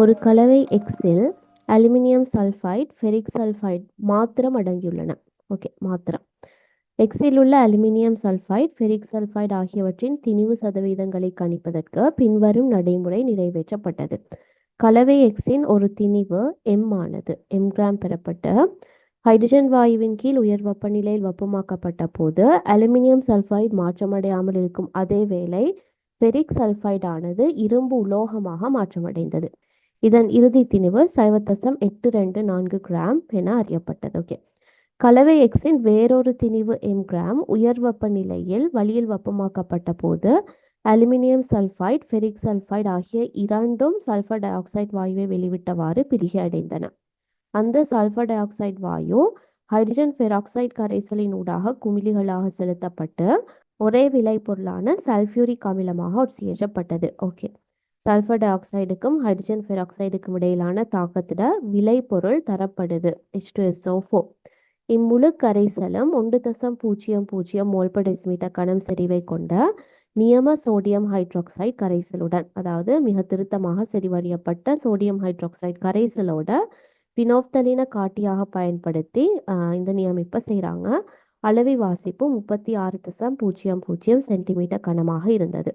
ஒரு கலவை எக்ஸில் அலுமினியம் சல்ஃபைட் ஃபெரிக் சல்ஃபைட் மாத்திரம் அடங்கியுள்ளன. ஓகே மாத்திரம். எக்ஸில் உள்ள அலுமினியம் சல்ஃபைட் ஃபெரிக் சல்ஃபைட் ஆகியவற்றின் திணிவு சதவீதங்களை கணிப்பதற்கு பின்வரும் நடைமுறை நிறைவேற்றப்பட்டது. கலவை எக்ஸின் ஒரு திணிவு எம் ஆனது. எம் கிராம் பெறப்பட்ட ஹைட்ரஜன் வாயுவின் கீழ் உயர் வெப்பநிலையில் வெப்பமாக்கப்பட்ட போது அலுமினியம் சல்ஃபைட் மாற்றமடையாமல் இருக்கும். அதே வேளை ஃபெரிக் சல்ஃபைடானது இரும்பு உலோகமாக மாற்றமடைந்தது. இதன் இறுதி திணிவு சைவத்தசம் எட்டு ரெண்டு நான்கு கிராம் என அறியப்பட்டது. ஓகே கலவை எக்ஸின் வேறொரு திணிவு எம் கிராம். உயர் வெப்பநிலையில் வழியில் வெப்பமாக்கப்பட்ட போது அலுமினியம் சல்ஃபைட் ஃபெரிக் சல்ஃபைட் ஆகிய இரண்டும் சல்ஃபர் டை ஆக்சைடு வாயுவை வெளிவிட்டவாறு பிரிகை அடைந்தன. அந்த சல்ஃபர் டை ஆக்சைடு வாயு ஹைட்ரஜன் பெராக்சைடு கரைசலின் ஊடாக குமிழிகளாக செலுத்தப்பட்டு ஒரே விளைபொருளான சல்ஃபியூரிக் அமிலமாக ஒட்சியேற்றப்பட்டது ஓகே சல்ஃபர் டை ஆக்சைடுக்கும் ஹைட்ரஜன் பெராக்சைடுக்கும் இடையிலான தாக்கத்திட விளைபொருள் தரப்படுது H two S O four இம்முழு கரைசலும் ஒன்று தசம் பூஜ்ஜியம் பூஜ்ஜியம் மோல் per டெசிமீட்டர் கனம் செறிவை கொண்ட நியம சோடியம் ஹைட்ராக்சைடு கரைசலுடன் அதாவது மிக திருத்தமாக செறிவறியப்பட்ட சோடியம் ஹைட்ராக்சைடு கரைசலோட பினோப்தலின காட்டியாக பயன்படுத்தி இந்த நியமிப்பை செய்கிறாங்க அளவி வாசிப்பு முப்பத்தி ஆறு தசம் பூஜ்ஜியம் பூஜ்ஜியம் சென்டிமீட்டர் கனமாக இருந்தது.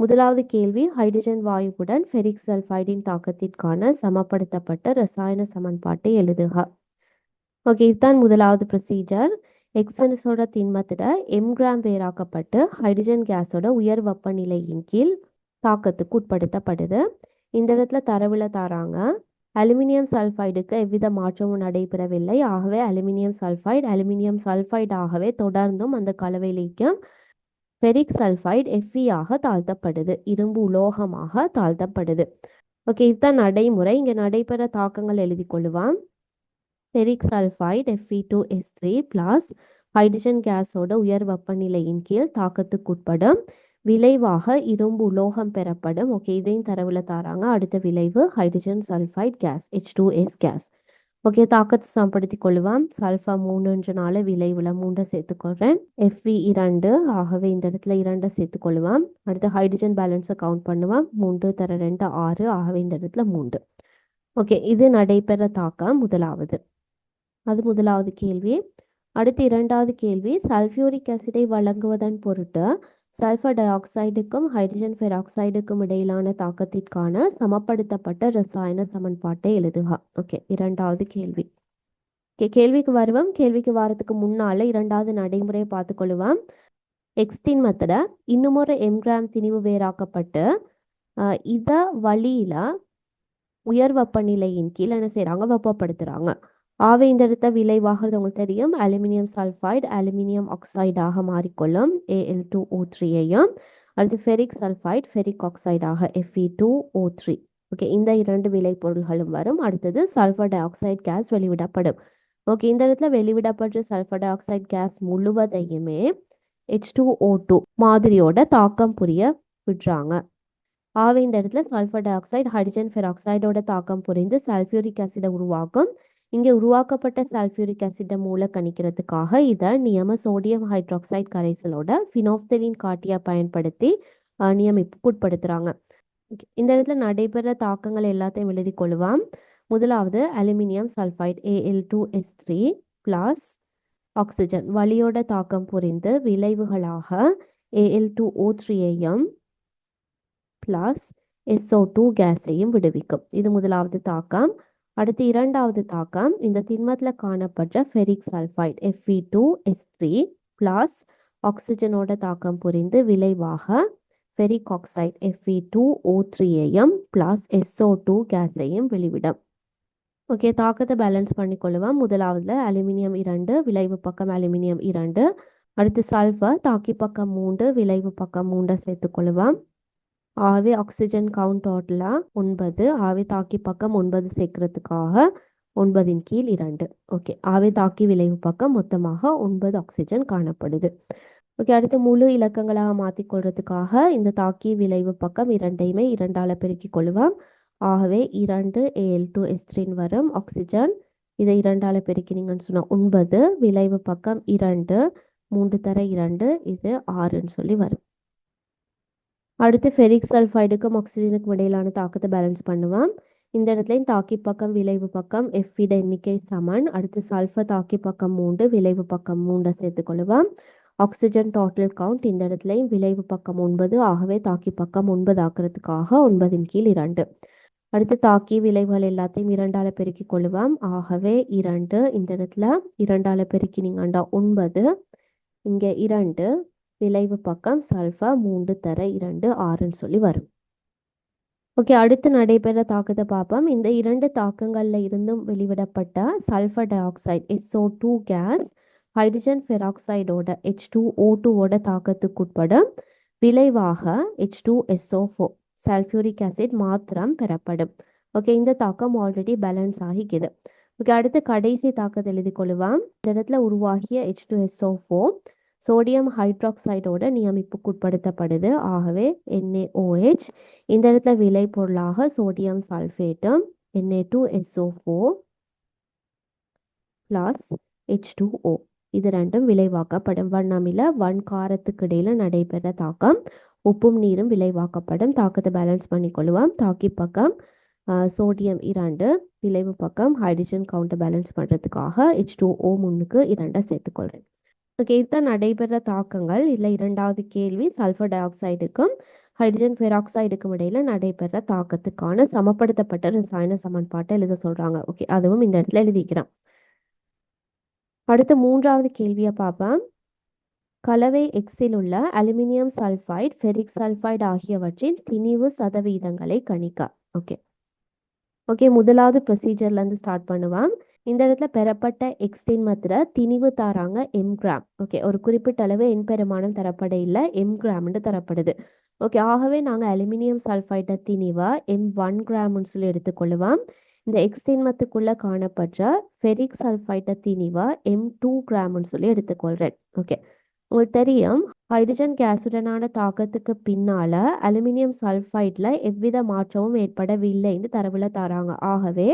முதலாவது கேள்வி ஹைட்ரஜன் வாயுவுடன் ஃபெரிக் சல்ஃபைடின் தாக்கத்திற்கான சமப்படுத்தப்பட்ட ரசாயன சமன்பாட்டை எழுதுக. ஓகே இதுதான் முதலாவது ப்ரொசீஜர் எக்ஸன்ஸோட திண்மத்திட எம் கிராம் வேறாக்கப்பட்டு ஹைட்ரஜன் கேஸோட உயர் வெப்பநிலையின் கீழ் தாக்கத்துக்கு உட்படுத்தப்படுது. இந்த இடத்துல தரவுல தராங்க. அலுமினியம் சல்ஃபைடுக்கு எவ்வித மாற்றமும் நடைபெறவில்லை. ஆகவே அலுமினியம் சல்ஃபைடு அலுமினியம் சல்ஃபைடு ஆகவே தொடர்ந்தும் அந்த கலவையிலேக்கும் ஃபெரிக் சல்ஃபைடு எஃப்இ ஆக தாழ்த்தப்படுது. இரும்பு உலோகமாக தாழ்த்தப்படுது. ஓகே இதுதான் நடைமுறை. இங்கே நடைபெற தாக்கங்கள் எழுதி கொள்ளுவான் ferric sulphide F E two S three plus hydrogen கேஸோட உயர் வெப்பநிலையின் கீழ் தாக்கத்துக்குட்படும். விளைவாக இரும்பு உலோகம் பெறப்படும். ஓகே இதையும் தரவுல தாராங்க. அடுத்த விளைவு hydrogen sulphide gas H two S gas okay தாக்கத்தை சமப்படுத்திக் கொள்ளுவான் சல்ஃபா மூணுன்றனால விளைவுல மூன்றை சேர்த்துக்கொள்றேன். எஃப்இ இரண்டு. ஆகவே இந்த இடத்துல இரண்டை சேர்த்துக்கொள்ளுவான். அடுத்து ஹைட்ரஜன் பேலன்ஸை கவுண்ட் பண்ணுவான். மூன்று தர ரெண்டு ஆறு. ஆகவே இந்த இடத்துல மூன்று. ஓகே இது நடைபெற தாக்கம் முதலாவது. அது முதலாவது கேள்வி. அடுத்து இரண்டாவது கேள்வி. சல்ஃபியூரிக் ஆசிடை வழங்குவதன் பொருட்டு சல்ஃபர் டை ஆக்சைடுக்கும் ஹைட்ரஜன் பெராக்சைடுக்கும் இடையிலான தாக்கத்திற்கான சமப்படுத்தப்பட்ட ரசாயன சமன்பாட்டை எழுதுக. ஓகே இரண்டாவது கேள்வி. ஓகே கேள்விக்கு வருவோம். கேள்விக்கு வாரத்துக்கு முன்னால இரண்டாவது நடைமுறையை பார்த்துக்கொள்ளுவோம் எக்ஸ்டின் மெத்தடை இன்னும் ஒரு எம்கிராம் திணிவு வேறாக்கப்பட்டு இதை இத வழியில உயர் வெப்பநிலையின் கீழ் என்ன செய்கிறாங்க வெப்பப்படுத்துறாங்க. ஆக இந்த இடத்த விளைவாகிறது உங்களுக்கு தெரியும். அலுமினியம் சல்ஃபைடு அலுமினியம் ஆக்சைடாக மாறிக்கொள்ளும். ஏஎல் டூ ஓ த்ரீயையும் அடுத்து ferric sulphide ferric ஆக்சைடாக F E two O three okay இந்த இரண்டு விளைபொருள்களும் வரும். அடுத்தது சல்ஃபர் டை ஆக்சைடு கேஸ் வெளிவிடப்படும். ஓகே இந்த இடத்துல வெளிவிடப்பட்ட சல்ஃபர் டை ஆக்சைடு கேஸ் முழுவதையுமே ஹெச் டூ ஓ டூ மாதிரியோட தாக்கம் புரிய விடுறாங்க. ஆகவே இந்த இடத்துல சல்ஃபர் டை ஆக்சைடு ஹைட்ரஜன் ஃபெராக்சைடோட தாக்கம் புரிந்து சல்ஃபியூரிக் ஆசிடை உருவாக்கும். இங்கே உருவாக்கப்பட்ட சல்ஃபியூரிக் ஆசிட்டை மூல கணிக்கிறதுக்காக இதை நியம சோடியம் ஹைட்ராக்சைடு கரைசலோட ஃபினோப்தலின் காட்டியா பயன்படுத்தி நியமிப்புட்படுத்துகிறாங்க இந்த இடத்துல நடைபெற தாக்கங்கள் எல்லாத்தையும் எழுதி கொள்ளுவான் முதலாவது aluminium sulphide AL two S three plus oxygen வலியோட தாக்கம் புரிந்து விளைவுகளாக ஏஎல் டூ ஓ த்ரீயையும் ப்ளஸ் எஸ்ஓ டூ கேஸையும் விடுவிக்கும். இது முதலாவது தாக்கம். அடுத்து இரண்டாவது தாக்கம் இந்த திண்மத்தில் காணப்பட்ட ferric sulphide FE two S three plus ஆக்சிஜனோட தாக்கம் புரிந்து விளைவாக ferric oxide FE two O த்ரீயையும் plus SO two கேஸையும் வெளிவிடும். ஓகே தாக்கத்தை பேலன்ஸ் பண்ணிக்கொள்ளுவோம். முதலாவதுல அலுமினியம் இரண்டு விளைவு பக்கம் அலுமினியம் இரண்டு அடுத்து சல்ஃபர் தாக்கி பக்கம் மூன்று விளைவு பக்கம் மூன்றை சேர்த்துக்கொள்ளுவோம். ஆவி ஆக்சிஜன் கவுண்ட் டோட்டலாக ஒன்பது ஆவி தாக்கி பக்கம் ஒன்பது சேர்க்கறதுக்காக ஒன்பதின் கீழ் இரண்டு. ஓகே ஆவி தாக்கி விளைவு பக்கம் மொத்தமாக ஒன்பது ஆக்சிஜன் காணப்படுது. ஓகே அடுத்து முழு இலக்கங்களாக மாற்றிக்கொள்றதுக்காக இந்த தாக்கி விளைவு பக்கம் இரண்டையுமே இரண்டால் பெருக்கிக் கொள்ளுவோம் ஆகவே இரண்டு ஏஎல் டூ எஸ்ட்ரின் வரும் ஆக்சிஜன் இதை இரண்டால் பெருக்கினீங்கன்னு சொன்னால் ஒன்பது விளைவு பக்கம் இரண்டு மூன்று தர இரண்டு இது ஆறுன்னு சொல்லி வரும். அடுத்து ஃபெரிக் சல்ஃபைடுக்கும் ஆக்சிஜனுக்கும் இடையிலான தாக்கத்தை பேலன்ஸ் பண்ணுவோம். இந்த இடத்துலையும் தாக்கி பக்கம் விளைவு பக்கம் எஃபிட எண்ணிக்கை சமன். அடுத்து சல்ஃபர் தாக்கி பக்கம் மூன்று விளைவு பக்கம் மூன்றை சேர்த்துக்கொள்ளுவோம் ஆக்சிஜன் டோட்டல் கவுண்ட் இந்த இடத்துலையும் விளைவு பக்கம் ஒன்பது ஆகவே தாக்கி பக்கம் ஒன்பது ஆக்கிறதுக்காக ஒன்பதின் கீழ் இரண்டு. அடுத்து தாக்கி விளைவுகள் எல்லாத்தையும் இரண்டால பெருக்கி கொள்ளுவோம். ஆகவே இரண்டு இந்த இடத்துல இரண்டால பெருக்கினீங்கண்டா ஒன்பது இங்கே இரண்டு விளைவு பக்கம் சல்ஃபர் மூன்று தர இரண்டு ஆறுன்னு சொல்லி வரும். ஓகே அடுத்து நடைபெற தாக்கத்தை பார்ப்போம். இந்த இரண்டு தாக்கங்களில் இருந்தும் வெளிவிடப்பட்ட sulphur dioxide S O two gas hydrogen ஃபெராக்சைடோட H two O டூவோட தாக்கத்துக்குட்படும் விளைவாக H two S O four sulphuric acid மாத்திரம் பெறப்படும். ஓகே இந்த தாக்கம் ஆல்ரெடி பேலன்ஸ் ஆகிக்குது. ஓகே அடுத்து கடைசி தாக்கத்தை எழுதி கொள்ளுவோம் இந்த இடத்துல உருவாகிய H two S O four sodium ஹைட்ராக்சைடோட நியமிப்புக்கு உட்படுத்தப்படுது ஆகவே NaOH இந்த இடத்துல விளைபொருளாக sodium சல்ஃபேட்டும் N A two S O four plus H two O இது ரெண்டும் விளைவாக்கப்படும். வண்ணமில வன்காரத்துக்கு இடையில நடைபெற தாக்கம் உப்பும் நீரும் விளைவாக்கப்படும். தாக்கத்தை பேலன்ஸ் பண்ணிக்கொள்ளுவோம். தாக்கி பக்கம் சோடியம் இரண்டு விளைவு பக்கம் ஹைட்ரஜன் கவுண்டர் பேலன்ஸ் பண்ணுறதுக்காக ஹெச் டூ ஓ முன்னுக்கு இரண்டை சேர்த்துக்கொள்கிறேன் ஓகே இதுதான் நடைபெற தாக்கங்கள் இல்லை இரண்டாவது கேள்வி சல்ஃபர் டை ஆக்சைடுக்கும் ஹைட்ரஜன் பெராக்சைடுக்கும் இடையில நடைபெற தாக்கத்துக்கான சமப்படுத்தப்பட்ட ரசாயன சமன்பாட்டை எழுத சொல்றாங்க. ஓகே அதுவும் இந்த இடத்துல எழுதிக்கிறேன். அடுத்த மூன்றாவது கேள்வியை பார்ப்பேன் கலவை எக்ஸில் உள்ள அலுமினியம் சல்ஃபைடு ஃபெரிக் சல்ஃபைடு ஆகியவற்றின் திணிவு சதவீதங்களை கணிக்க. ஓகே ஓகே முதலாவது ப்ரொசீஜர்லேருந்து ஸ்டார்ட் பண்ணுவான் இந்த இடத்துல பெறப்பட்ட எக்ஸ்டின் மாத்திர திணிவு தாராங்க எம் கிராம் ஓகே ஒரு குறிப்பிட்ட அளவு எண் பெருமானம் தரப்பட இல்லை எம் கிராம்னு தரப்படுது. ஓகே ஆகவே நாங்கள் அலுமினியம் சல்ஃபைட்டை திணிவா எம் ஒன் கிராம்னு சொல்லி எடுத்துக்கொள்ளுவோம் இந்த எக்ஸ்டின்மத்துக்குள்ள காணப்பட்ட ஃபெரிக் சல்ஃபைட்டை திணிவா எம் டூ கிராம்னு சொல்லி எடுத்துக்கொள்கிறேன் ஓகே உங்களுக்கு தெரியும் ஹைட்ரஜன் கேஸுடனான தாக்கத்துக்கு பின்னால அலுமினியம் சல்ஃபைட்ல எவ்வித மாற்றமும் ஏற்படவில்லைன்னு தரவுல தராங்க. ஆகவே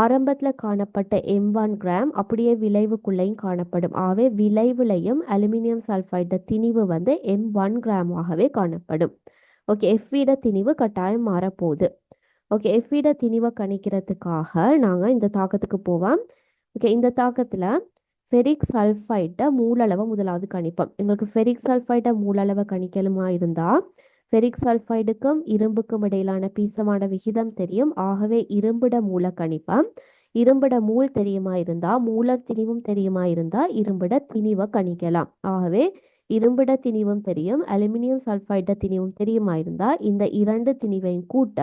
ஆரம்பத்தில் காணப்பட்ட எம் ஒன் கிராம் அப்படியே விளைவுக்குள்ளேயும் காணப்படும். ஆகவே விளைவுலையும் அலுமினியம் சல்ஃபைட திணிவு வந்து எம் ஒன் கிராமாகவே காணப்படும். ஓகே எஃப்இட திணிவு கட்டாயம் மாறப்போகுது. ஓகே எஃப்இட திணிவை கணிக்கிறதுக்காக நாங்கள் இந்த தாக்கத்துக்கு போவோம். ஓகே இந்த தாக்கத்தில் ஃபெரிக் சல்ஃபைட்டை மூலளவை முதலாவது கணிப்போம். எங்களுக்கு ஃபெரிக் சல்ஃபைட்டை மூலளவை கணிக்கலுமா இருந்தால் ஃபெரிக் சல்ஃபைடுக்கும் இரும்புக்கும் இடையிலான பீசமான விகிதம் தெரியும். ஆகவே இரும்பிட மூல கணிப்பம் இரும்பிட மூல் தெரியுமா இருந்தா மூலர் திணிவும் தெரியுமா இருந்தா இரும்பிட திணிவை கணிக்கலாம். ஆகவே இரும்பிட திணிவும் தெரியும் அலுமினியம் சல்ஃபைட திணிவும் தெரியுமா இருந்தா இந்த இரண்டு திணிவையும் கூட்ட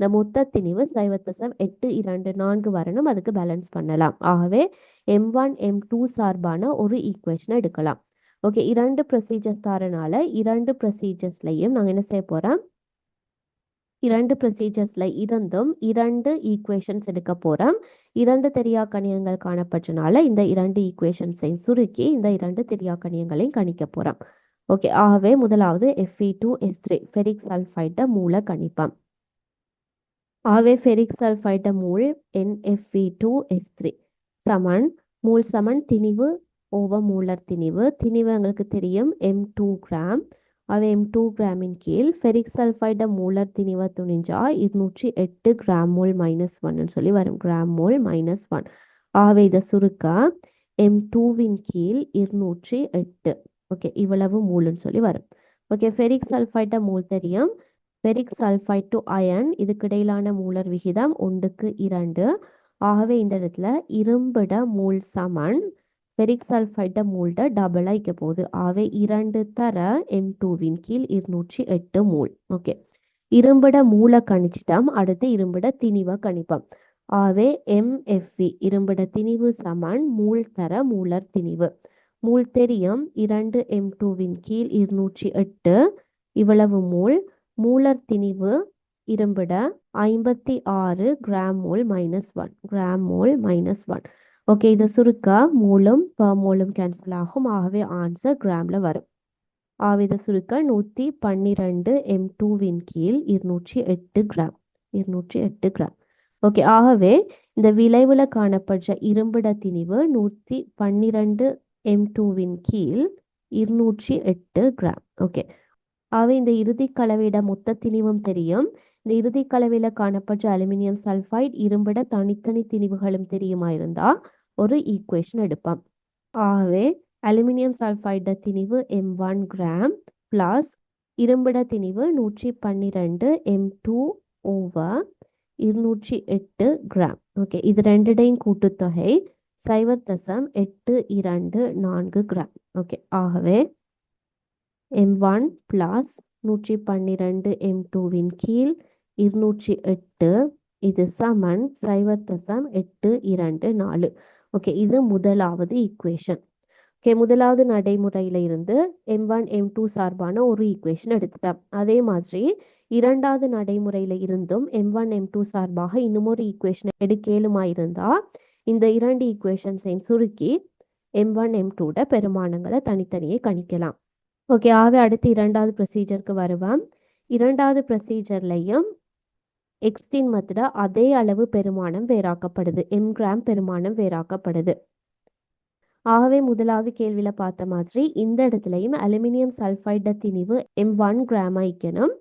இந்த மொத்த திணிவு சைவத்தசம் எட்டு இரண்டு நான்கு வரணும் அதுக்கு பேலன்ஸ் பண்ணலாம். ஆகவே எம் ஒன் எம் டூ சார்பான ஒரு ஈக்குவேஷனை எடுக்கலாம். ஓகே இரண்டு ப்ரொசீஜர்ஸ் தரனால இரண்டு ப்ரொசீஜர்ஸ்லையும் நாங்கள் என்ன செய்ய போகிறோம் இரண்டு ப்ரொசீஜர்ஸில் இருந்தும் இரண்டு ஈக்குவேஷன்ஸ் எடுக்க போகிறோம் இரண்டு தெரியா கணியங்கள் காணப்பட்டனால இந்த இரண்டு ஈக்குவேஷன்ஸையும் சுருக்கி இந்த இரண்டு தெரியா கணியங்களையும் கணிக்க போகிறோம் ஓகே ஆகவே முதலாவது F E two S three ferric சல்ஃபைட்டை மூல கணிப்போம். ஆகவே ferric சல்ஃபைட்டை mole N F E two S three சமன் மூல் சமன் திணிவு ஓவர் மூலர் திணிவு. திணிவு எங்களுக்கு தெரியும். எம் டூ கிராம் அது எம் டூ கிராமின் கீழ். ஃபெரிக் சல்ஃபைட மூலர் திணிவை துணிஞ்சா இருநூற்றி எட்டு கிராம் மோல் மைனஸ் ஒன்னு சொல்லி வரும். கிராம் மோல் மைனஸ் ஒன் ஆகவே இதை சுருக்க எம் டூவின் கீழ் இருநூற்றி எட்டு. ஓகே இவ்வளவு மூலுன்னு சொல்லி வரும். ஓகே ஃபெரிக் சல்ஃபைட்ட மூல் தெரியும். ஃபெரிக் சல்ஃபைட் டு அயன் இதுக்கு இடையிலான மூலர் விகிதம் ஒன்றுக்கு இரண்டு. ஆகவே இந்த இடத்துல இரும்பிட மூல் சமன். ஃபெரிக் சல்ஃபைட்டை மூல்ட டபுளாக வைக்க போகுது. ஆவே இரண்டு தர எம் டூவின் கீழ் இருநூற்றி எட்டு மூல் ஓகே இரும்பிட மூல கணிச்சிட்டோம். அடுத்து இரும்பிட திணிவை கணிப்போம். ஆவே எம்எஃப்இ இரும்பிட திணிவு சமன் மூல் தர மூலர் திணிவு. மூல் தெரியும். இரண்டு எம் டூவின் கீழ் இருநூற்றி எட்டு இவ்வளவு மூல் மூலர் திணிவு இரும்பிட ஐம்பத்தி ஆறு gram mole minus one gram mole minus one okay இதை சுருக்க மூலம் ப மூலம் கேன்சல் ஆகும். ஆகவே ஆன்சர் கிராமில் வரும். ஆகவே இதை சுருக்க நூற்றி பன்னிரெண்டு எம் டூவின் கீழ் இருநூற்றி எட்டு கிராம் இருநூற்றி எட்டு கிராம் ஓகே ஆகவே இந்த விளைவில் காணப்பட்ட இரும்பிட திணிவு நூற்றி பன்னிரெண்டு எம் டூவின் கீழ் இருநூற்றி எட்டு கிராம் ஓகே ஆகவே இந்த இறுதி கலவையிட மொத்த திணிவும் தெரியும். இந்த இறுதிக் கலவையில் காணப்பட்ட அலுமினியம் சல்ஃபைட் இரும்பிட தனித்தனி திணிவுகளும் தெரியுமா இருந்தால் ஒரு ஈக்குவேஷன் எடுப்போம் ஆகவே அலுமினியம் சல்ஃபைட திணிவு எம் ஒன் கிராம் பிளஸ் இரும்பிட திணிவு நூற்றி பன்னிரெண்டு எம் டூ ஓவர் இருநூற்றி எட்டு கிராம் ஓகே இது ரெண்டுடையும் கூட்டுத்தொகை சைவர் தசம் எட்டு இரண்டு நான்கு கிராம் ஓகே ஆகவே எம் ஒன் பிளஸ் நூற்றி பன்னிரெண்டு எம் டூவின் கீழ் இருநூற்றி எட்டு இது சமன் சைவர் தசம் எட்டு இரண்டு நாலு. ஓகே இது முதலாவது ஈக்குவேஷன் ஓகே முதலாவது நடைமுறையில் இருந்து எம் ஒன் எம் டூ சார்பான ஒரு ஈக்குவேஷன் எடுத்துட்டேன். அதே மாதிரி இரண்டாவது நடைமுறையில் இருந்தும் எம் ஒன் எம் டூ சார்பாக இன்னும் ஒரு ஈக்குவேஷன் எடுக்கேலுமா இருந்தால் இந்த இரண்டு ஈக்குவேஷன்ஸையும் சுருக்கி எம் ஒன் எம் டூட பெருமானங்களை தனித்தனியே கணிக்கலாம். ஓகே ஆகவே அடுத்து இரண்டாவது ப்ரொசீஜருக்கு வருவேன் இரண்டாவது ப்ரொசீஜர்லையும் எக்ஸ்டின் மத்திட அதே அளவு பெருமானம் வேறாக்கப்படுது. எம் கிராம் பெருமானம் வேறாக்கப்படுது. ஆகவே முதலாவது கேள்வியில் பார்த்த மாதிரி இந்த இடத்துலையும் அலுமினியம் சல்ஃபைட திணிவு எம் ஒன் கிராம் இக்கணும்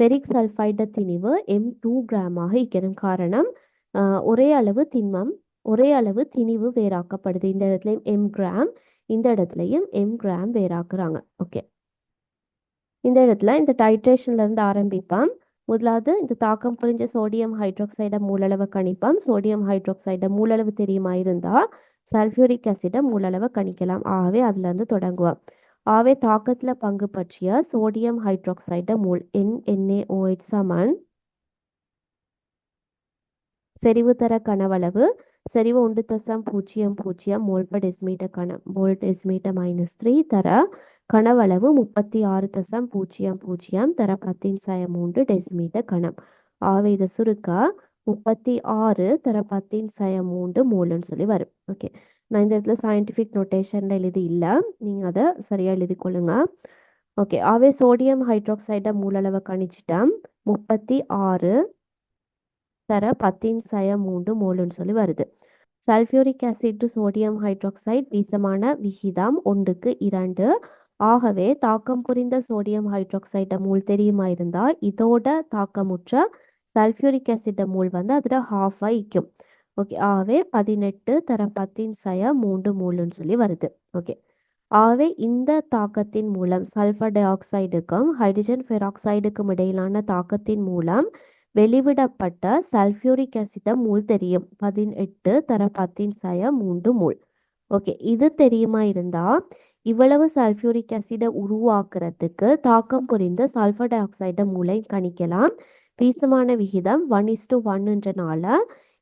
ஃபெரிக் சல்ஃபைட திணிவு எம் டூ கிராமாக இக்கணும் காரணம் ஒரே அளவு திண்மம் ஒரே அளவு திணிவு வேறாக்கப்படுது. இந்த இடத்துலையும் எம் கிராம் இந்த இடத்துலையும் எம் கிராம் வேறாக்குறாங்க. ஓகே இந்த இடத்துல இந்த டைட்ரேஷன்ல இருந்து முதலாவது இந்த தாக்கம் புரிஞ்ச சோடியம் ஹைட்ரோக்சைட மூலளவு கணிப்போம். சோடியம் ஹைட்ரோக்சைடை மூலளவு தெரியுமா இருந்தால் சல்ஃபியூரிக் ஆசிட மூலளவு கணிக்கலாம். ஆகவே அதுலேருந்து தொடங்குவோம். ஆகவே தாக்கத்தில் பங்கு பற்றிய சோடியம் ஹைட்ரோக்சைடை மூல் என் என்ஏஓஹெச் சமன். செறிவு தர கனவளவு. செறிவு ஒன்று தசம் பூஜ்ஜியம் பூஜ்ஜியம் மோல் பர் டெசிமீட்டர் கண மோல் டெசிமீட்டர் மைனஸ் த்ரீ தர கனவளவு முப்பத்தி ஆறு தசம் பூஜ்ஜியம் பூஜ்ஜியம் தர பத்தின் சய மூன்று டெசிமீட்டர் கணம். ஆவேத இதை முப்பத்தி ஆறு தர பத்தின் சய மூன்று மூலன்னு சொல்லி வரும். ஓகே. நான் இந்த இடத்துல சயின்டிஃபிக் நொட்டேஷன்ல எழுதி இல்லை. நீங்கள் அதை சரியாக எழுதி கொள்ளுங்க. ஓகே. ஆவே சோடியம் ஹைட்ராக்சைடை மூலளவை கணிச்சிட்டேன் முப்பத்தி ஆறு தர பத்தின் சய மூன்று மோலுன்னு சொல்லி வருது. Sulphuric acid to sodium hydroxide வீசமான விகிதம் ஒன்றுக்கு இரண்டு. ஆகவே தாக்கம் புரிந்த சோடியம் ஹைட்ராக்சைட் மூல் தெரியுமா இருந்தால் இதோட தாக்கமுற்ற சல்ஃபியூரிக் ஆசிட் மூல் வந்து அதில் ஹாஃப் ஆகிக்கும் ஓகே ஆகவே பதினெட்டு தர பத்தின் சய மூன்று மூலுன்னு சொல்லி வருது. ஓகே ஆகவே இந்த தாக்கத்தின் மூலம் சல்ஃபர் டை ஆக்சைடுக்கும் ஹைட்ரஜன் பெராக்சைடுக்கும் இடையிலான தாக்கத்தின் மூலம் வெளிவிடப்பட்ட சல்ஃபியூரிக் ஆசிட மூல் தெரியும். பதினெட்டு தர பத்தின் சய மூன்று மூல். ஓகே இது தெரியுமா இருந்தால் இவ்வளவு சல்ஃபியூரிக் அசிடை உருவாக்குறதுக்கு தாக்கம் புரிந்த சல்ஃபர் டை ஆக்சைடை மூளை கணிக்கலாம். வீசமான விகிதம் ஒன் இஸ்டு ஒன்னுன்றனால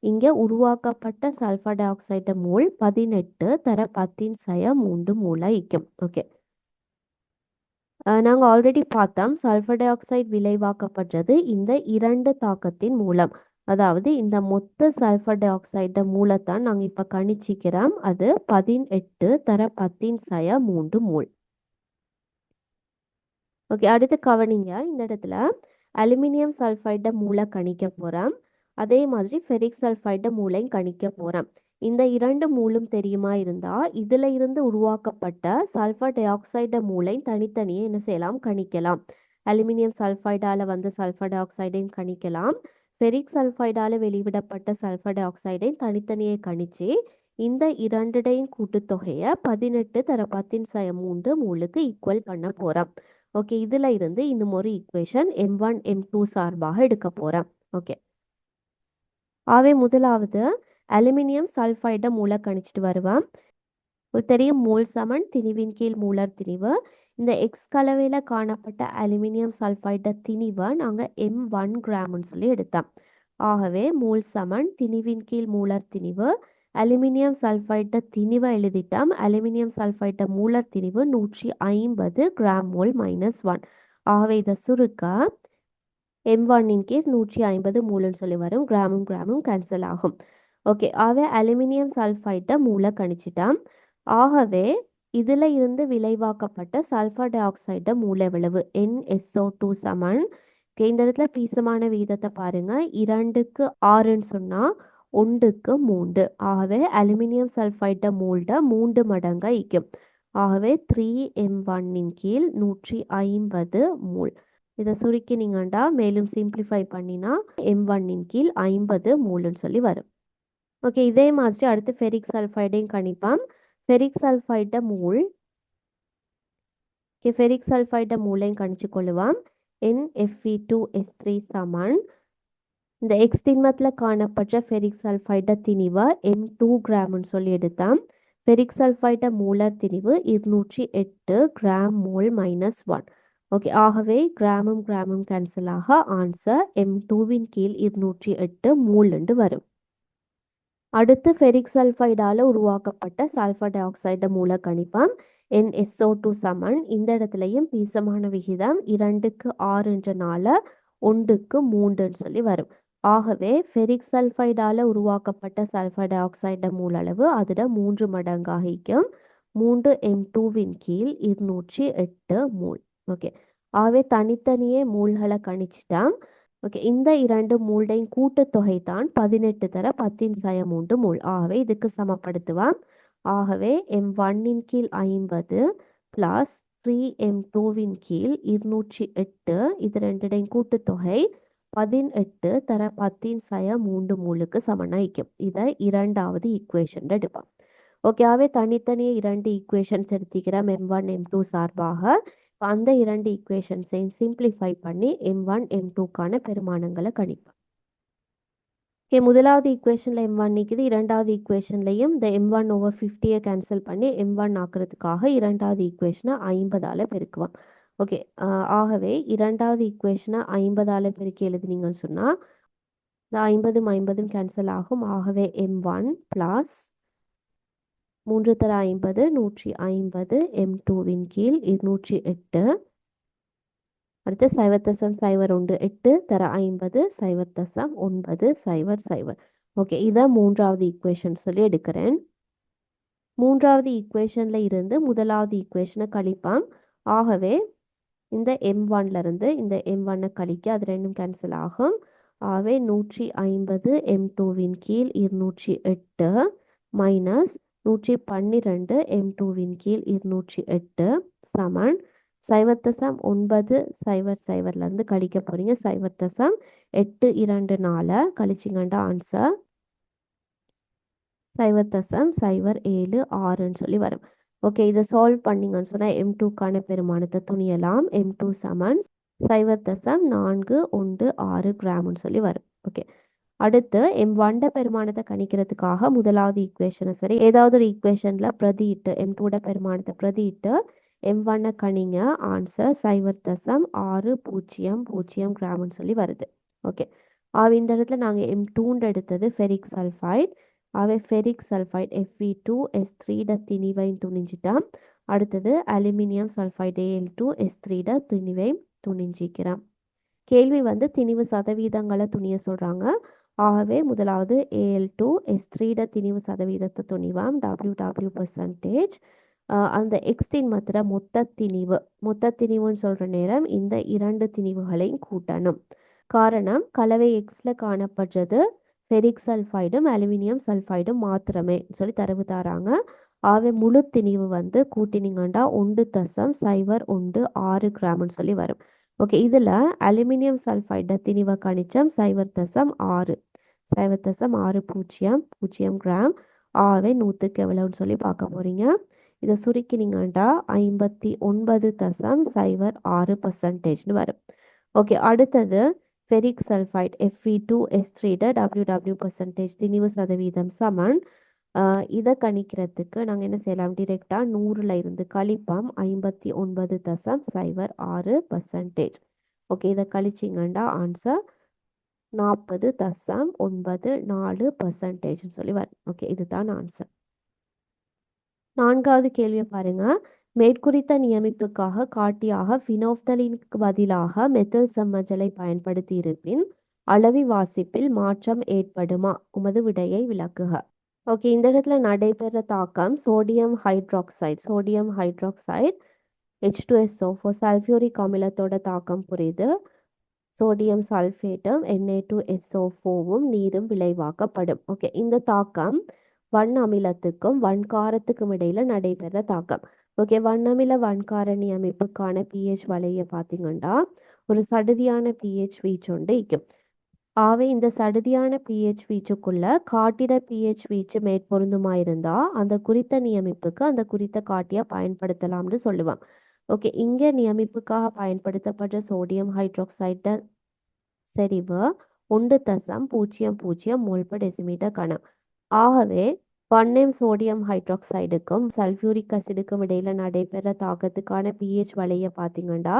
இங்கே உருவாக்கப்பட்ட சல்ஃபர் டை ஆக்சைடு மூல் பதினெட்டு தர பத்தின் சய மூன்று மூளை இக்கும் ஓகே நாங்கள் ஆல்ரெடி பார்த்தோம் சல்ஃபர் டை ஆக்சைடு விளைவாக்கப்படுறது இந்த இரண்டு தாக்கத்தின் மூலம். அதாவது இந்த மொத்த சல்ஃபர் டை ஆக்சைட மூலத்தான் நாங்கள் இப்போ கணிச்சிக்கிறோம். அது பதினெட்டு தர பத்தின் சய மூன்று மூல். ஓகே அடுத்து கவனிங்க. இந்த இடத்துல அலுமினியம் சல்ஃபைட மூளை கணிக்க போகிறோம் அதே மாதிரி ஃபெரிக் சல்ஃபைட மூளையும் கணிக்க போகிறோம் இந்த இரண்டு மூலும் தெரியுமா இருந்தால் இதில் இருந்து உருவாக்கப்பட்ட சல்ஃபர் டை ஆக்சைட மூளை தனித்தனியே என்ன செய்யலாம்? கணிக்கலாம். அலுமினியம் சல்ஃபைடால் வந்து சல்ஃபர் டை ஆக்சைடையும் கணிக்கலாம். ஃபெரிக் சல்ஃபைடால் வெளிவிடப்பட்ட சல்ஃபர் டை ஆக்சைடையும் தனித்தனியே கணிச்சு இந்த இரண்டுடையும் கூட்டுத்தொகையை பதினெட்டு தர பத்தின் சய மூன்று மூலுக்கு ஈக்குவல் பண்ண போகிறோம் ஓகே இதில் இருந்து இன்னும் ஒரு equation M one M two சார்பாக எடுக்க போகிறோம் ஓகே ஆவே முதலாவது அலுமினியம் சல்ஃபைடை மூல கணிச்சிட்டு வருவேன் ஒரு தெரியும் மோல் சமன் திணிவின் கீழ் மூலர் திணிவு. இந்த எக்ஸ் கலவையில் காணப்பட்ட அலுமினியம் சல்ஃபைட்டை திணிவை நாங்கள் எம் ஒன் கிராம்னு சொல்லி எடுத்தோம். ஆகவே மூல் சமன் திணிவின் கீழ் மூலர் திணிவு அலுமினியம் சல்ஃபைட்டை திணிவை எழுதிட்டோம். அலுமினியம் சல்ஃபைட்டை மூலர் திணிவு நூற்றி ஐம்பது கிராம் மோல் மைனஸ் ஒன் ஆகவே இதை சுருக்க எம் ஒன்னின் கீழ் நூற்றி ஐம்பது மூலன்னு சொல்லி வரும். கிராமும் கிராமும் கேன்சல் ஆகும். ஓகே ஆகவே அலுமினியம் சல்ஃபைட்டை மூளை கணிச்சிட்டான் ஆகவே இதில் இருந்து விளைவாக்கப்பட்ட சல்ஃபர் டை ஆக்சைட மூல என்எஸ்ஓ டூ சமன். இந்த இடத்துல பீசமான வீதத்தை பாருங்க. இரண்டுக்கு ஆறுன்னு சொன்னால் ஒன்றுக்கு மூன்று. ஆகவே அலுமினியம் சல்ஃபைட மூல்ட மூன்று மடங்காக ஈக்கும் ஆகவே த்ரீ எம் ஒன்னின் கீழ் நூற்றி ஐம்பது மூல் இதை சுருக்கினீங்கண்டா மேலும் சிம்பிளிஃபை பண்ணினா எம் ஒன்னின் கீழ் ஐம்பது மூல்னு சொல்லி வரும். ஓகே இதே மாதிரி அடுத்து ஃபெரிக் சல்ஃபைடையும் கணிப்பான் ஃபெரிக் சல்ஃபைட மூல். ஓகே ஃபெரிக் சல்ஃபைட மூலையும் கணிச்சு கொள்ளுவான் N F E two S three சமன். இந்த எக்ஸ் திண்மத்தில் காணப்பட்ட ஃபெரிக் சல்ஃபைட திணிவை எம் டூ கிராம்னு சொல்லி எடுத்தான் ஃபெரிக் சல்ஃபைட மூலர் திணிவு இருநூற்றி எட்டு gram mole minus one okay ஆகவே கிராமும் கிராமும் கேன்சல் ஆக ஆன்சர் எம் டூவின் கீழ் இருநூற்றி எட்டு மூலண்டு வரும். அடுத்து ஃபெரிக் சல்ஃபைடால் உருவாக்கப்பட்ட சல்ஃபர் டை ஆக்சைடு மூல கணிப்பான் என்எஸ்ஓ டூ சமன். இந்த இடத்துலையும் பீசமான விகிதம் இரண்டுக்கு ஆறுன்றனால ஒன்றுக்கு மூன்றுன்னு சொல்லி வரும். ஆகவே ஃபெரிக் சல்ஃபைடால் உருவாக்கப்பட்ட சல்ஃபர் டை ஆக்சைடு மூலளவு அதில் மூன்று மடங்காகிக்கும் மூன்று எம் டூவின் கீழ் இருநூற்றி எட்டு மூல். ஓகே ஆகவே தனித்தனியே மூல்களை கணிச்சிட்டான். ஓகே இந்த இரண்டு மூல்டையும் கூட்டுத்தொகை தான் பதினெட்டு தர பத்தின் சய மூன்று மூல். ஆகவே இதுக்கு சமப்படுத்துவான் ஆகவே எம் ஒன்னின் கீழ் ஐம்பது பிளஸ் த்ரீ எம் டூவின் கீழ் இருநூற்றி எட்டு. இது ரெண்டுடையும் கூட்டுத்தொகை பதினெட்டு தர பத்தின் சய மூன்று மூலுக்கு சமனாய்க்கும் இதை இரண்டாவது ஈக்குவேஷன் எடுப்பான் ஓகேவே தனித்தனியே இரண்டு ஈக்குவேஷன்ஸ் எடுத்துக்கிறோம். எம் ஒன் எம் டூ சார்பாக. அந்த இரண்டு ஈக்குவேஷன்ஸையும் சிம்பிளிஃபை பண்ணி எம் ஒன் எம் டூக்கான பெருமானங்களை கணிப்போம். ஓகே முதலாவது ஈக்குவேஷனில் எம் ஒன் நிற்குது இரண்டாவது ஈக்குவேஷன்லையும் இந்த எம் ஒன் ஓவர் ஃபிஃப்டியை கேன்சல் பண்ணி எம் ஒன் ஆக்குறதுக்காக இரண்டாவது ஈக்குவேஷனை ஐம்பதால் பெருக்குவோம். ஓகே ஆகவே இரண்டாவது ஈக்குவேஷனை ஐம்பதால் பெருக்கி எழுதுனீங்கன்னு சொன்னால் இந்த ஐம்பதும் ஐம்பதும் கேன்சல் ஆகும். ஆகவே எம் ஒன் ப்ளஸ் மூன்று தர ஐம்பது நூற்றி ஐம்பது எம் டூவின் கீழ் இருநூற்றி எட்டு அடுத்து சைவத்தசம் சைவர் ஒன்று எட்டு தர ஐம்பது சைவத்தசம் ஒன்பது சைவர் சைவர். ஓகே இதான் மூன்றாவது ஈக்குவேஷன் சொல்லி எடுக்கிறேன். மூன்றாவது ஈக்குவேஷனில் இருந்து முதலாவது ஈக்குவேஷனை கழிப்பான். ஆகவே இந்த எம் ஒன்லேருந்து இந்த எம் ஒன்னை கழிக்க அது ரெண்டும் கேன்சல் ஆகும். ஆகவே நூற்றி ஐம்பது எம் டூவின் கீழ் இருநூற்றி எட்டு மைனஸ் நூற்றி பன்னிரெண்டு எம் டூவின் கீழ் இருநூற்றி எட்டு சமன். சைவத்தசம் ஒன்பது சைவர் சைவர்லேருந்து கழிக்க போகிறீங்க சைவத்தசம் எட்டு இரண்டு நாலு. கழிச்சிங்கண்டா ஆன்சர் சைவத்தசம் சைவர் ஏழு ஆறுன்னு சொல்லி வரும். ஓகே இதை சால்வ் பண்ணிங்கன்னு சொன்னால் எம் டூக்கான பெருமானத்தை துணியலாம். எம் டூ சமன். சைவத்தசம் நான்கு ஒன்று ஆறு கிராம்னு சொல்லி வரும். ஓகே அடுத்து எம் வண்ட பெருமானத்தை கணிக்கிறதுக்காக முதலாவது ஈக்குவேஷனை சரி ஏதாவது ஒரு ஈக்குவேஷனில் பிரதியிட்டு எம் டூட பெருமானத்தை பிரதியிட்டு எம் வண்ண கணிங்க ஆன்சர் சைவர் தசம் ஆறு பூஜ்ஜியம் பூஜ்ஜியம் கிராம்னு சொல்லி வருது. ஓகே ஆக இந்த இடத்துல நாங்கள் எம் டூண்டு எடுத்தது ஃபெரிக் சல்ஃபைட் ஆகவே ferric sulphide F E two S த்ரீட திணிவையும் துணிஞ்சிட்டான் அடுத்தது aluminium sulphide A L two S த்ரீட துணிவையும் துணிஞ்சிக்கிறோம். கேள்வி வந்து திணிவு சதவீதங்களை துணிய சொல்கிறாங்க ஆகவே முதலாவது ஏஎல் டூ எஸ் த்ரீட திணிவு சதவீதத்தை துணிவாம். டபிள்யூ டபிள்யூ பர்சன்டேஜ் அந்த எக்ஸ் திண்மத்திர மொத்த திணிவு. மொத்த திணிவுன்னு சொல்கிற நேரம் இந்த இரண்டு திணிவுகளையும் கூட்டணும். காரணம் கலவை எக்ஸில் காணப்படுறது ஃபெரிக் சல்ஃபைடும் அலுமினியம் சல்ஃபைடும் மாத்திரமே சொல்லி தரவு தராங்க. ஆகவே முழு திணிவு வந்து கூட்டினீங்கண்டா ஒன்று தசம் சைவர் ஒன்று ஆறு கிராம்னு சொல்லி வரும். ஓகே இதில் அலுமினியம் சல்ஃபைட திணிவை கணிச்சம் சைவர் தசம் ஆறு. சைவர் தசம் ஆறு பூஜ்ஜியம் பூஜ்ஜியம் கிராம். ஆகவே நூற்றுக்கு எவ்வளோன்னு சொல்லி பார்க்க போகிறீங்க இதை சுருக்கினீங்கண்டா ஐம்பத்தி ஒன்பது தசம் சைவர் ஆறு பர்சன்டேஜ்னு வரும். ஓகே அடுத்தது ferric sulphide F E two S த்ரீட W W percentage திணிவு சதவீதம் சமன். இதை கணிக்கிறதுக்கு நாங்கள் என்ன செய்யலாம்? டிரெக்டாக நூறில் இருந்து கழிப்போம். ஐம்பத்தி ஒன்பது தசம் சைவர் ஆறு பர்சன்டேஜ் ஓகே இதை கழிச்சிங்கண்டா ஆன்சர் நாற்பது தசம் ஒன்பது நாலு பர்சன்டேஜ்னு சொல்லி வரும். ஓகே இதுதான் ஆன்சர் நான்காவது கேள்வியை பாருங்க. மேற்குறித்த நியமிப்புக்காக காட்டியாக ஃபினோப்தலினுக்கு பதிலாக மெத்தில் சம்மஜலை பயன்படுத்தி இருப்பின் அளவி வாசிப்பில் மாற்றம் ஏற்படுமா? உமது விடையை விளக்குக. ஓகே இந்த இடத்துல நடைபெற தாக்கம் sodium hydroxide sodium hydroxide H two S O four sulphuric அமிலத்தோட தாக்கம் புரியுது. Sodium சல்ஃபேட்டும் N A two S O ஃபோவும் நீரும் விளைவாக்கப்படும். ஓகே இந்த தாக்கம் வண் அமிலத்துக்கும் வன்காரத்துக்கும் இடையில நடைபெற தாக்கம். ஓகே வண்ணமில வன்காரணி அமைப்புக்கான பிஹெச் வலையை பார்த்தீங்கன்னா ஒரு சடுதியான பிஹெச் வீச்சொண்டு இக்கும் ஆகவே இந்த சடுதியான பிஹெச் வீச்சுக்குள்ள காட்டிட பிஹெச் வீச்சு மேற்பொருந்துமா இருந்தா அந்த குறித்த நியமிப்புக்கு அந்த குறித்த காட்டியை பயன்படுத்தலாம்னு சொல்லுவான் ஓகே இங்கே நியமிப்புக்காக பயன்படுத்தப்பட்ட சோடியம் ஹைட்ராக்சைடு செறிவு ஒன்று தசம் பூஜ்ஜியம் பூஜ்ஜியம் மோல் per டெசிமீட்டர் கணம். ஆகவே வண்ணம் சோடியம் ஹைட்ராக்சைடுக்கும் சல்ஃபியூரிக் அசிடுக்கும் இடையில நடைபெற தாக்கத்துக்கான பிஹெச் வலையை பார்த்தீங்கன்னா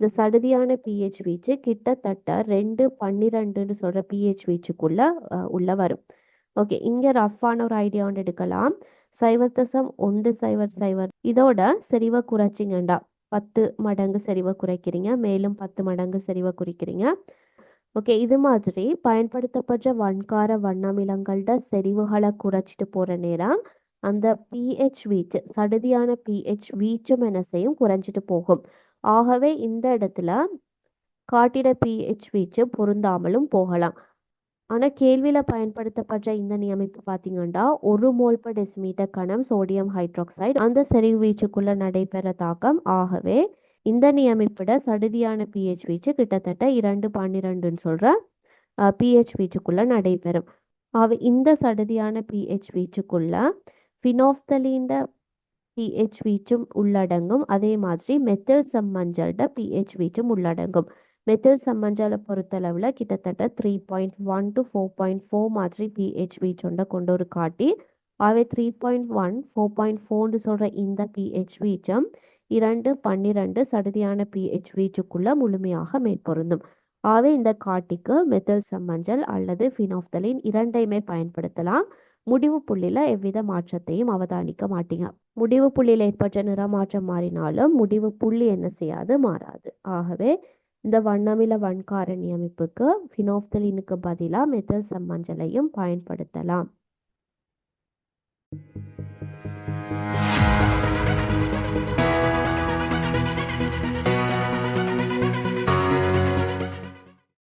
இந்த சடுதியான பிஹெச் வீச்சு கிட்டத்தட்ட ரெண்டு பன்னிரெண்டுன்னு சொல்ற பிஹெச் வீச்சுக்குள்ள உள்ள வரும். ஓகே இங்க ரஃப்பான ஒரு ஐடியா ஒன்று எடுக்கலாம். சைவர் தசம் ஒன்று சைவர் சைவர். இதோட செறிவை குறைச்சிங்கண்டா. பத்து மடங்கு செறிவை குறைக்கிறீங்க. மேலும் பத்து மடங்கு செறிவை குறிக்கிறீங்க. ஓகே இது மாதிரி பயன்படுத்தப்பட்ட வன்கார வண்ணமிலங்கள்ட செறிவுகளை குறைச்சிட்டு போகிற நேரம் அந்த பிஹெச் வீச்சு சடுதியான பிஹெச் வீச்சும் என்ன செய்யும் குறைஞ்சிட்டு போகும். ஆகவே இந்த இடத்துல காட்டிட பிஹெச் வீச்சு பொருந்தாமலும் போகலாம். ஆனால் கேள்வியில் பயன்படுத்தப்பட்ட இந்த நியமிப்பு பார்த்தீங்கன்னா ஒரு மோல் per டெசிமீட்டர் கணம் சோடியம் ஹைட்ராக்சைடு அந்த செறிவு வீச்சுக்குள்ளே நடைபெற தாக்கம். ஆகவே இந்த நியமிப்பிட சடுதியான பிஹெச் வீச்சு கிட்டத்தட்ட இரண்டு பன்னிரெண்டுன்னு சொல்கிற பிஹெச் வீச்சுக்குள்ளே நடைபெறும். ஆக இந்த சடுதியான பிஹெச் வீச்சுக்குள்ளே ஃபினோஃப்தலீண்ட பிஹெச் வீச்சும் உள்ளடங்கும். அதே மாதிரி மெத்தில் சம்மஞ்சள்ட பிஹெச் வீச்சும் உள்ளடங்கும். மெத்தில் சம்மஞ்சால பொறுத்தளவில் கிட்டத்தட்ட three point one to four point four மாதிரி பிஹெச் வீச் ஒன்றை கொண்டு ஒரு காட்டி ஆகவே three point one four point ஃபோர்னு சொல்கிற இந்த பிஹெச் வீச்சம் இரண்டு பன்னிரண்டு சடுதியான பிஹெச் வீச்சுக்குள்ள முழுமையாக மேற்பொருந்தும். ஆகவே இந்த காட்டிக்கு மெத்தில் சம்மஞ்சள் அல்லது ஃபினாஃப்தலின் இரண்டையுமே பயன்படுத்தலாம். முடிவு புள்ளியில் எவ்வித மாற்றத்தையும் அவதானிக்க மாட்டீங்க. முடிவு புள்ளியில் ஏற்பட்ட நிறமாற்றம் மாறினாலும் முடிவு புள்ளி என்ன செய்யாது? மாறாது. ஆகவே இந்த வண்ணமில வன்காரணி அமைப்புக்கு ஃபினோஃப்தலினுக்கு பதிலாக மெத்தில் சம்மஞ்சலையும் பயன்படுத்தலாம்.